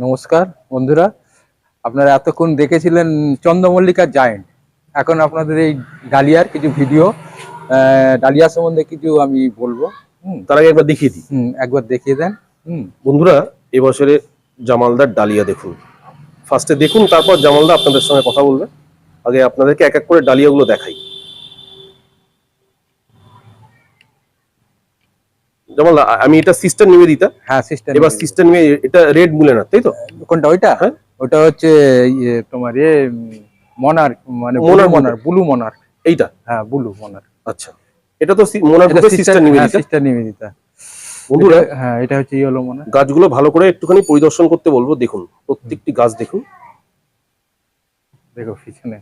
নমস্কার বন্ধুরা। আপনারা এতক্ষণ দেখেছিলেন চন্দ্রমল্লিকা জায়েন্ট। এখন আপনাদের এই ডালিয়ার কিছু ভিডিও ডালিয়া সম্বন্ধে কিছু আমি বলব। তার আগে একবার দেখিয়ে দিই। হুম, একবার দেখিয়ে দেন। হুম। বন্ধুরা এবছরে জামালদার ডালিয়া দেখুন। ফার্স্টে দেখুন তারপর জামালদা আপনাদের সঙ্গে কথা বলবে। আগে আপনাদেরকে এক এক করে ডালিয়াগুলো দেখাই। আ- আমি এটা সিস্টার নিবেদিতা হ্যাঁ সিস্টেম এবার সিস্টার নিয়ে এটা রেড মুলেনার তাই তো? কোনটা ওইটা? হ্যাঁ। ওটা হচ্ছে ইয়ে তোমার এ মনার মানে Monarch মনার ব্লু। মনার এইটা? হ্যাঁ ব্লু মনার আচ্ছা। এটা তো Mormon sister Nivedita sister Nivedita বন্ধুরা হ্যাঁ এটা হচ্ছে ইয়েলো মনার গাছগুলো ভালো করে একটুখানি পরিদর্শন করতে বলব দেখুন প্রত্যেকটি গাছ দেখুন। দেখো পিছনে।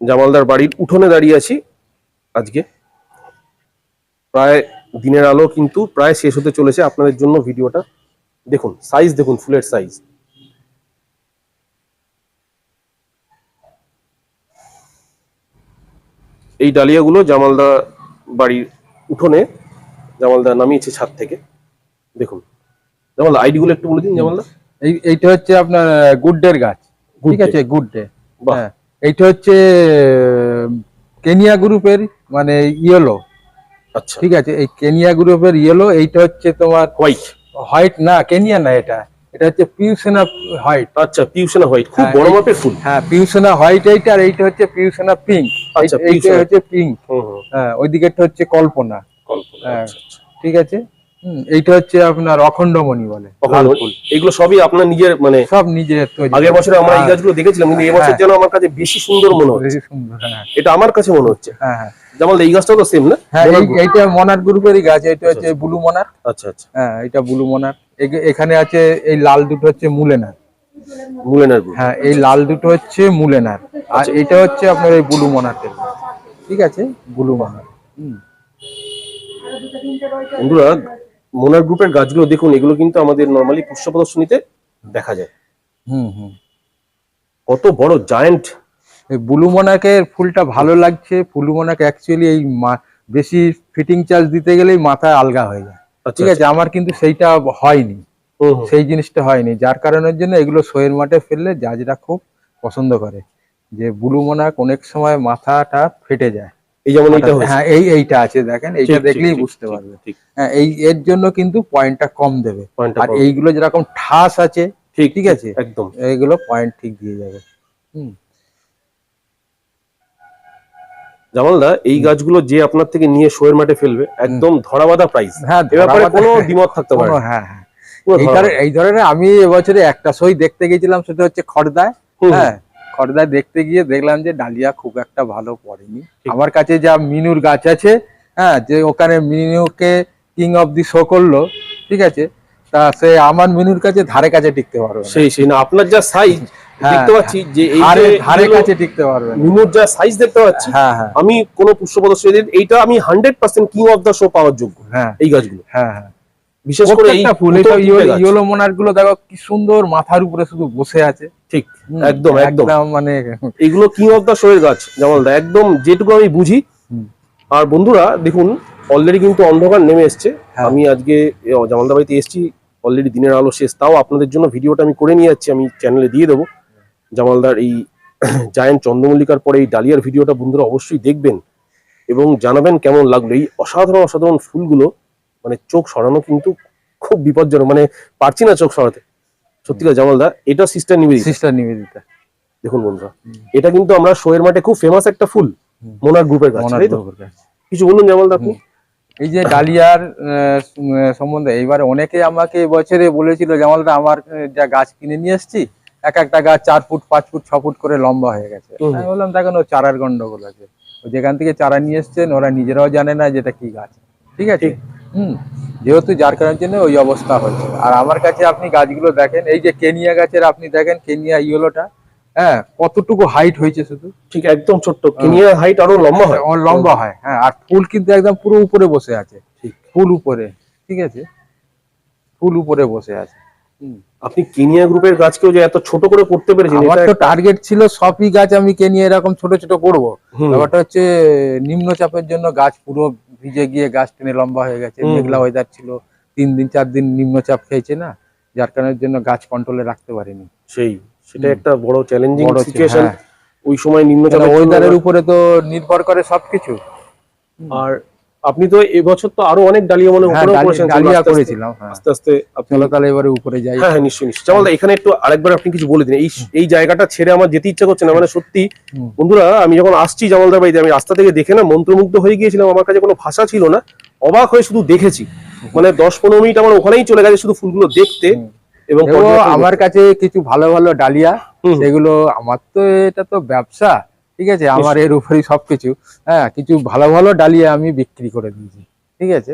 জামালদার বাড়ির উঠোনে দাঁড়িয়ে আছি আজকে। প্রায় দিনের আলো কিন্তু প্রায় শেষ হতে চলেছে। আপনাদের জন্য ভিডিওটা দেখুন সাইজ দেখুন ফুলের সাইজ এই ডালিয়াগুলো জামালদা বাড়ির উঠোনে জামালদা নামিয়েছে ছাদ থেকে। দেখুন জামালদা আইডিগুলো একটু বলে দিন জামালদা। এই এইটা হচ্ছে আপনার গুডডের গাছ। ঠিক আছে গুড ডে বাহ। হ্যাঁ এইটা হচ্ছে কেনিয়া গ্রুপের মানে ইয়েলো আচ্ছা। ঠিক আছে এই কেনিয়া গ্রুপের ইয়েলো এইটা হচ্ছে তোমার হোয়াইট হোয়াইট না কেনিয়া না এটা। এটা হচ্ছে পিউসেনা হোয়াইট আচ্ছা পিউসেনা হোয়াইট খুব হ্যাঁ, বড় মাপের ফুল। হ্যাঁ পিউসেনা হোয়াইট এইটা আর এইটা হচ্ছে পিউসেনা পিঙ্ক আচ্ছা, এইটা হচ্ছে পিঙ্ক হ্যাঁ ওই দিকেরটা হচ্ছে কল্পনা। কল্পনা হ্যাঁ। আচ্ছা, আচ্ছা। ঠিক আছে? এইটা হচ্ছে আপনার অখণ্ডমণি বলে। এগুলো সবই আপনার নিজের মানে সব নিজের তৈরি। আগের বছরে আমরা এই হ্যাঁ, গাছগুলো দেখেছিলাম কিন্তু এবছর হ্যাঁ। যেন আমার কাছে বেশি সুন্দর মনে হচ্ছে। বেশি সুন্দর হ্যাঁ। এটা আমার কাছে মনে হচ্ছে। হ্যাঁ হ্যাঁ। যেমন এই গাছটাও তো সেম না? হ্যাঁ মোনার এইটা মনার গ্রুপেরই গাছ এটা হচ্ছে ব্লু মনার। আচ্ছা আচ্ছা। হ্যাঁ এটা ব্লু মনার। এখানে আছে এই লাল দুটো হচ্ছে মুলেনার। মুলেনার হ্যাঁ এই লাল দুটো হচ্ছে মুলেনার। আর আচ্ছা। এটা হচ্ছে আপনার এই ব্লু মনারটের ঠিক আছে? Blue Mormon. হুম। বন্ধুরা মোনার গ্রুপের গাছগুলো দেখুন এগুলো কিন্তু আমাদের নর্মালি পুষ্প প্রদর্শনীতে দেখা যায়। হুম হুম। কত বড় জায়ান্ট এই ব্লু ফুলটা ভালো লাগছে। ব্লু মোনাক অ্যাকচুয়ালি এই বেশি ফিটিং চার্জ দিতে গেলেই মাথায় আলগা হয়ে যায়। আচ্ছা ঠিক আছে আমার কিন্তু সেইটা হয়নি। সেই জিনিসটা হয়নি। যার কারণের জন্য এগুলো শোয়ের মাঠে ফেললে জাজরা খুব পছন্দ করে। যে ব্লু মোনাক অনেক সময় মাথাটা ফেটে যায়। এই যেমন এইটা হ্যাঁ এই এইটা আছে দেখেন এইটা ঠিক, ঠিক, দেখলেই বুঝতে পারবে হ্যাঁ এই এর জন্য কিন্তু পয়েন্টটা কম দেবে। আর এইগুলো যেরকম ঠাস আছে ঠিক ঠিক আছে একদম। এইগুলো পয়েন্ট ঠিক দিয়ে যাবে। হুম। জামালদা এই গাছগুলো যে আপনার থেকে নিয়ে শোয়ের মাঠে ফেলবে একদম ধরাবাধা প্রাইস হ্যাঁ এ ব্যাপারে কোনো দ্বিমত থাকতে পারে হ্যাঁ হ্যাঁ। এই ধরনের আমি এবছরে একটা সই দেখতে গেছিলাম সেটা হচ্ছে খড়দায়। হ্যাঁ। খড়দায় দেখতে গিয়ে দেখলাম যে ডালিয়া খুব একটা ভালো পড়েনি। আমার কাছে যা মিনুর গাছ আছে হ্যাঁ যে ওখানে মিনুকে কিং অফ দি শো করল ঠিক আছে? তা সে আমার মিনুর কাছে ধারে কাছে টিকতে পারবে সেই সেই না আপনার যা সাইজ হ্যাঁ, দেখতে পাচ্ছি যে এই ধারে যে ধারে কাছে টিকতে পারবে মিনুর যা সাইজ দেখতে পাচ্ছি হ্যাঁ হ্যাঁ। আমি কোন পুষ্প প্রদর্শনীদের এইটা আমি hundred percent king of the show পাওয়ার যোগ্য হ্যাঁ। এই গাছগুলো। হ্যাঁ হ্যাঁ। বিশেষ করে এই ফুল এটা ইয়েলো মোনারগুলো দেখো কি সুন্দর মাথার উপরে শুধু বসে আছে। ঠিক একদম একদম। মানে এগুলো কিং অফ দ্য শো এর গাছ জামালদা একদম যেটুকু আমি বুঝি। আর বন্ধুরা দেখুন অলরেডি কিন্তু অন্ধকার নেমে এসছে। হ্যাঁ। আমি আজকে জামালদা বাড়িতে এসেছি অলরেডি দিনের আলো শেষ তাও আপনাদের জন্য ভিডিওটা আমি করে নিয়ে যাচ্ছি আমি চ্যানেলে দিয়ে দেবো। জামালদার এই জায়ান্ট চন্দ্রমল্লিকার পরে এই ডালিয়ার ভিডিওটা বন্ধুরা অবশ্যই দেখবেন এবং জানাবেন কেমন লাগল। এই অসাধারণ অসাধারণ ফুলগুলো মানে চোখ সরানো কিন্তু খুব বিপজ্জনক মানে পারছি না চোখ সরাতে। সত্যিকার জামালদা এটা সিস্টার নিবেদিতা। সিস্টার নিবেদিতা। দেখুন বন্ধুরা এটা কিন্তু আমরা শোয়ের মাঠে খুব ফেমাস একটা ফুল। মোনার গ্রুপের গাছ তাই তো? কিছু। বলুন জামালদা আপনি? এই যে ডালিয়ার সম্বন্ধে এইবার অনেকে আমাকে বছরে বলেছিল জামালদা আমার যা গাছ কিনে নিয়ে এসেছি এক একটা গাছ চার ফুট পাঁচ ফুট ছ ফুট করে লম্বা হয়ে গেছে। আমি বললাম দেখেন ও চারার গন্ডগোল আছে। যেখান থেকে চারা নিয়ে এসছেন ওরা নিজেরাও জানে না যেটা কি গাছ। ঠিক আছে। হুম। যেহেতু যার কারণের জন্য ওই অবস্থা হচ্ছে আর আমার কাছে আপনি গাছগুলো দেখেন এই যে কেনিয়া গাছের আপনি দেখেন কেনিয়া ইয়েলোটা হ্যাঁ কতটুকু হাইট হয়েছে শুধু? ঠিক একদম ছোট্ট। কেনিয়া হাইট আরও লম্বা হয়। লম্বা হয় হ্যাঁ আর ফুল কিন্তু একদম পুরো উপরে বসে আছে। ঠিক। ফুল উপরে ঠিক আছে? ফুল উপরে বসে আছে। আপনি কেনিয়া গ্রুপের গাছকেও যে এত ছোট করে করতে পেরেছেন আমার তো টার্গেট ছিল সবই গাছ আমি কে নিয়ে এরকম ছোট ছোট করব। ব্যাপারটা হচ্ছে নিম্নচাপের জন্য গাছ পুরো ভিজে গিয়ে গাছ টেনে লম্বা হয়ে গেছে। মেঘলা ওয়েদার ছিল তিন দিন চার দিন নিম্নচাপ খেয়েছে না যার কারণের জন্য গাছ কন্ট্রোলে রাখতে পারিনি। সেই সেটা একটা বড় চ্যালেঞ্জিং সিচুয়েশন হ্যাঁ। ওই সময় নিম্নচাপ ওয়েদারের উপরে তো নির্ভর করে সবকিছু। আর আপনি তো এবছর তো আরও অনেক ডালিয়া মনে হয় হ্যাঁ করেছেন ডালিয়া করেছিলাম হ্যাঁ। আস্তে আস্তে চলো তাহলে এবারে উপরে যাই। হ্যাঁ হ্যাঁ নিশ্চয়ই নিশ্চয়ই। এখানে একটু আরেকবার আপনি কিছু বলে দিন। এই এই জায়গাটা ছেড়ে আমার যেতে ইচ্ছা করছে না মানে সত্যি বন্ধুরা আমি যখন আসছি জামালদার বাড়িতে আমি রাস্তা থেকে দেখে না মন্ত্রমুগ্ধ হয়ে গিয়েছিলাম আমার কাছে কোনো ভাষা ছিল না অবাক হয়ে শুধু দেখেছি। মানে দশ পনেরো মিনিট আমার ওখানেই চলে গেছে শুধু ফুলগুলো দেখতে এবং আমার কাছে কিছু ভালো ভালো ডালিয়া। সেগুলো আমার তো এটা তো ব্যবসা। ঠিক আছে? আমার এর উপরেই সবকিছু। হ্যাঁ কিছু ভালো ভালো ডালিয়া আমি বিক্রি করে দিয়েছি। ঠিক আছে।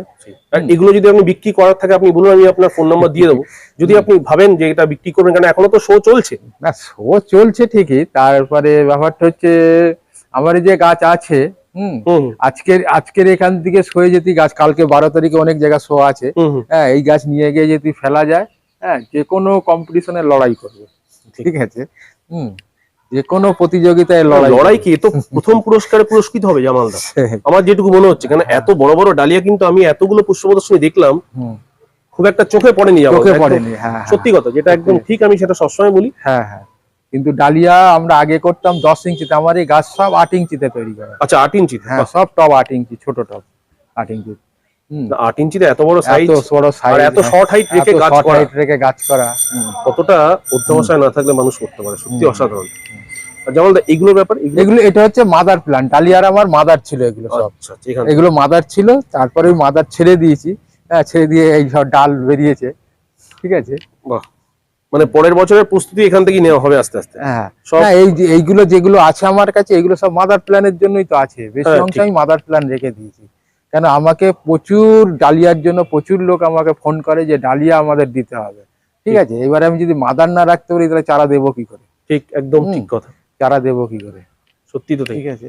আর এগুলো যদি আপনি বিক্রি করার থাকে আপনি বলুন আমি আপনার ফোন নাম্বার দিয়ে দেবো। যদি আপনি ভাবেন যে এটা বিক্রি করবেন কারণ এখনও তো শো চলছে। না শো চলছে ঠিকই। তারপরে ব্যাপারটা হচ্ছে আমার এই যে গাছ আছে হুম আজকের আজকের এখান থেকে সয়ে যেতে গাছ কালকে বারো তারিখে অনেক জায়গায় শো আছে। হ্যাঁ এই গাছ নিয়ে গিয়ে যদি ফেলা যায় হ্যাঁ যে কোনো কম্পিটিশনে লড়াই করবে। ঠিক আছে? হুম। যে কোনো প্রতিযোগিতায় লড়াই লড়াই কি? তো প্রথম পুরস্কারে পুরস্কৃত হবে জামালদা। আমার যেটুকু মনে হচ্ছে কারণ এত বড় বড় ডালিয়া কিন্তু আমি এতগুলো পুষ্প প্রদর্শনী দেখলাম খুব একটা চোখে পড়েনি চোখে পড়েনি হ্যাঁ হ্যাঁ, সত্যি কথা যেটা একদম ঠিক আমি সেটা সবসময় বলি। হ্যাঁ হ্যাঁ। কিন্তু ডালিয়া আমরা আগে করতাম দশ ইঞ্চিতে আমার এই গাছ সব আট ইঞ্চিতে তৈরি করা। আচ্ছা আট ইঞ্চি হ্যাঁ সব টপ আট ইঞ্চি ছোট টপ আট ইঞ্চি। আট ইঞ্চিতে এত বড় সাইজ বড় সাইজ এত শর্ট হাইট রেখে গাছ করা। রেখে গাছ করা। কতটা অধ্যবসায় না থাকলে মানুষ করতে পারে সত্যি অসাধারণ। জামালদা এগুলোর ব্যাপার এগুলো এটা হচ্ছে মাদার প্ল্যান্ট ডালিয়ার আমার মাদার ছিল এগুলো সব। আচ্ছা আচ্ছা, এগুলো মাদার ছিল তারপরে ওই মাদার ছেড়ে দিয়েছি। হ্যাঁ ছেড়ে দিয়ে এই সব ডাল বেরিয়েছে। ঠিক আছে? বাহ। মানে পরের বছরের প্রস্তুতি এখান থেকেই নেওয়া হবে আস্তে আস্তে। হ্যাঁ। হ্যাঁ এই এইগুলো যেগুলো আছে আমার কাছে এগুলো সব মাদার প্ল্যানের জন্যই তো আছে। বেশি হ্যাঁ, অংশ আমি মাদার প্ল্যান রেখে দিয়েছি। কেন আমাকে প্রচুর ডালিয়ার জন্য প্রচুর লোক আমাকে ফোন করে যে ডালিয়া আমাদের দিতে হবে। ঠিক আছে? এবারে আমি যদি মাদার না রাখতে পারি তাহলে চারা দেবো কি করে? ঠিক একদম ঠিক কথা। চারা দেবো কি করে? সত্যি তো ঠিক আছে।